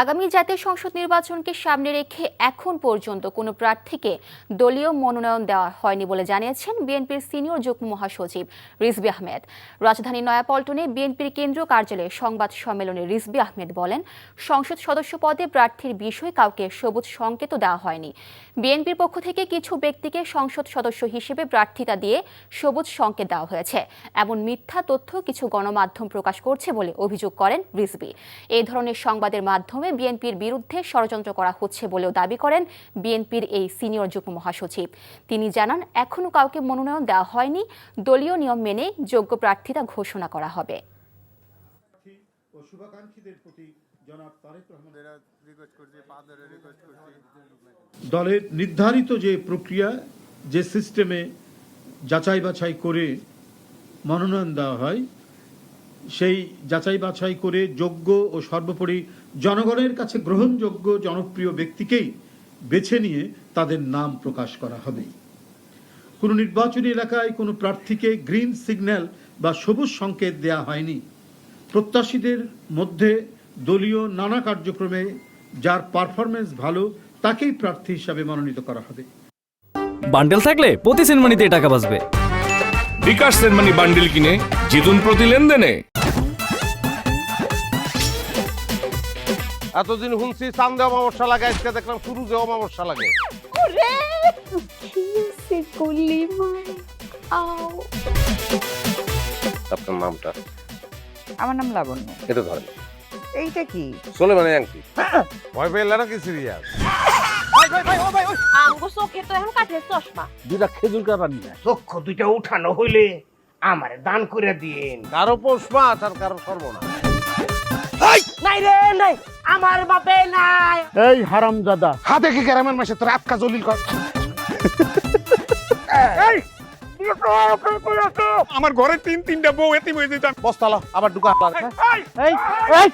আগামী জাতীয় সংসদ নির্বাচনকে সামনে রেখে এখন পর্যন্ত কোনো প্রার্থীকে দলীয় মনোনয়ন দেওয়া হয়নি বলে জানিয়েছেন বিএনপির সিনিয়র যুগ্ম মহাসচিব রিজবি আহমেদ। রাজধানীর নয়াপল্টনে বিএনপির কেন্দ্রীয় কার্যালয়ে সংবাদ সম্মেলনে রিজবি আহমেদ বলেন, সংসদ সদস্য পদে প্রার্থীর বিষয়ে কাউকে সবুজ সংকেতও দেওয়া হয়নি। বিএনপির পক্ষ থেকে কিছু ব্যক্তিকে সংসদ সদস্য হিসেবে প্রার্থিতা দিয়ে সবুজ সংকেত দেওয়া হয়েছে। এমন মিথ্যা তথ্য কিছু গণমাধ্যম প্রকাশ করছে বলে অভিযোগ করেন রিজবি এই ধরনের সংবাদের মাধ্যমে বিএনপির বিরুদ্ধে ষড়যন্ত্র করা হচ্ছে বলেও দাবি করেন বিএনপির এই সিনিয়র যুগ্ম মহাসচিব। তিনি জানান এখনও কাউকে মনোনয়ন দেওয়া হয়নি দলীয় নিয়ম মেনে যোগ্য প্রার্থিতা ঘোষণা করা হবে। দলের নির্ধারিত যে প্রক্রিয়া যে সিস্টেমে যাচাই বাছাই করে মনোনয়ন দেওয়া হয় সেই যাচাই বাছাই করে যোগ্য ও সর্বোপরি জনগণের কাছে গ্রহণযোগ্য জনপ্রিয় ব্যক্তিকেই বেছে নিয়ে তাদের নাম প্রকাশ করা হবে। কোনো নির্বাচনী এলাকায় কোনো প্রার্থীকে গ্রিন সিগন্যাল বা সবুজ সংকেত দেয়া হয়নি। প্রত্যাশীদের মধ্যে দলীয় নানা কার্যক্রমে যার পারফরমেন্স ভালো তাকেই প্রার্থী হিসাবে মনোনীত করা হবে। বান্ডেল থাকলে প্রতি সেনমানিতে টাকা বাঁচবে। বিকাশ সেনমানি বান্ডিল কিনে জিতুন প্রতি লেনদেনে। এতদিন শুনছি চান্দে অমাবস্যা লাগে আজকে দেখলাম শুরুতে অমাবস্যা লাগে। ওরে কিসে করলি মাই আও। আপনার নামটা? আমার নাম লাবণ্য। এটা ধরেন। এইটা কি? চলে মানে আংটি। ভয় পেলে নাকি সিরিয়াস আমগো চোখে তো এখন কাঠের চশমা। দুটা খেজুর কাটা নিয়ে চক্ষু দুইটা উঠানো হইলে আমারে দান করে দিন। কারও পৌষ মাস আর কারও সর্বনাশ নাই রে নাই। আমার বাপে নাই। এই হারামজাদা। হাতে কি গ্রামের মাসে তোর আটকা জলিল কর। আমার ঘরে তিন তিনটা বউ এতিম হয়ে যেতাম বস্তালা আবার ঢুকা। এই এই